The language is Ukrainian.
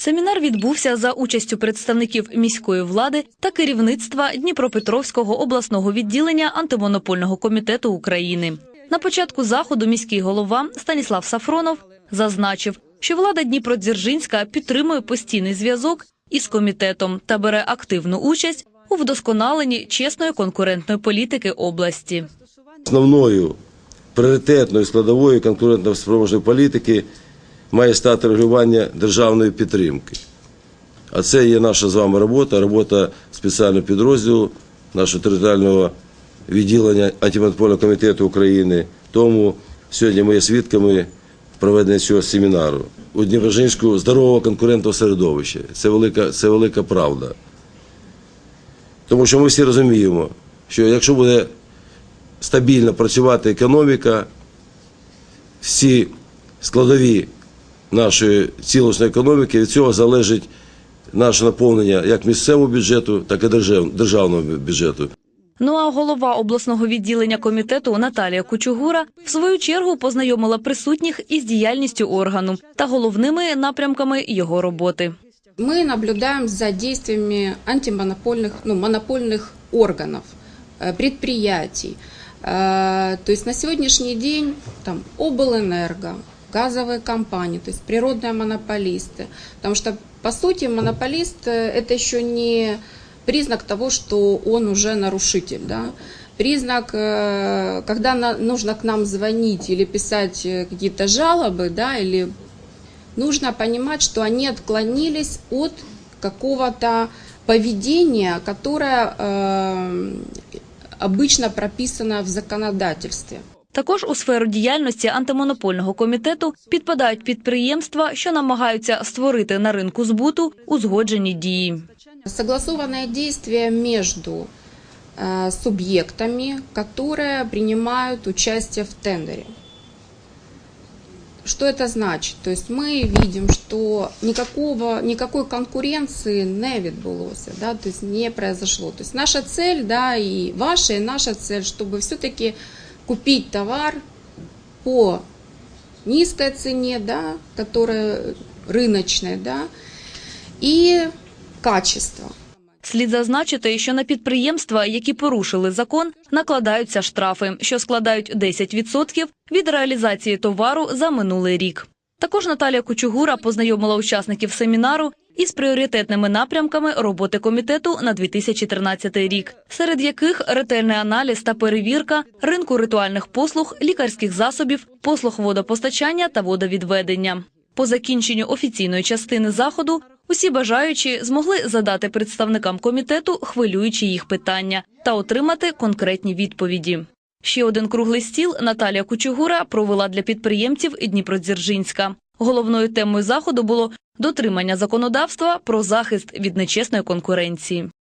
Семінар відбувся за участю представників міської влади та керівництва Дніпропетровського обласного відділення антимонопольного комітету України. На початку заходу міський голова Станіслав Сафронов зазначив, що влада Дніпродзержинська підтримує постійний зв'язок із комітетом та бере активну участь у вдосконаленні чесної конкурентної політики області. Основною пріоритетною складовою конкурентно-спроможної політики має стати регулювання державної підтримки. А це є наша з вами робота, робота спеціального підрозділу нашого територіального відділення антимонопольного комітету України. Тому сьогодні ми є свідками проведення цього семінару. У Дніпрожинську здорового конкурентного середовища. Це велика, це велика правда. Тому що ми всі розуміємо, що якщо буде стабільно працювати економіка, всі складові нашої цілісної економіки, від цього залежить наше наповнення як місцевого бюджету, так і держав- державного бюджету. Ну а голова обласного відділення комітету Наталія Кучугура в свою чергу познайомила присутніх із діяльністю органу та головними напрямками його роботи. Мы наблюдаем за действиями антимонопольных, ну, монопольных органов, э, предприятий. Э, То есть на сегодняшний день там облэнерго, Газовые компании, то есть природные монополисты. Потому что, по сути, монополист э, это еще не признак того, что он уже нарушитель, да. Признак, э, когда нужно к нам звонить или писать э, какие-то жалобы, да, или нужно понимать, что они отклонились от какого-то поведения, которое э, обычно прописано в законодательстве. Також у сферу діяльності антимонопольного комітету підпадають підприємства, що намагаються створити на ринку збуту узгоджені дії. Согласованное действие между э, субъектами, которые принимают участие в тендере. Что это значит? То есть мы видим, что никакого, никакой конкуренции не відбулося, да, то есть не произошло. То есть наша цель, да, и ваша, и наша цель, чтобы все-таки купить товар по низкой цене, да, которая рыночная, да, и качество. Слід зазначити, що на підприємства, які порушили закон, накладаються штрафи, що складають 10% від реалізації товару за минулий рік. Також Наталія Кучугура познайомила учасників семінару із пріоритетними напрямками роботи комітету на 2013 рік, серед яких ретельний аналіз та перевірка ринку ритуальних послуг, лікарських засобів, послуг водопостачання та водовідведення. По закінченню офіційної частини заходу усі бажаючі змогли задати представникам комітету хвилюючі їх питання та отримати конкретні відповіді. Ще один круглий стіл Наталія Кучугура провела для підприємців Дніпродзержинська. Головною темою заходу було дотримання законодавства про захист від нечесної конкуренції.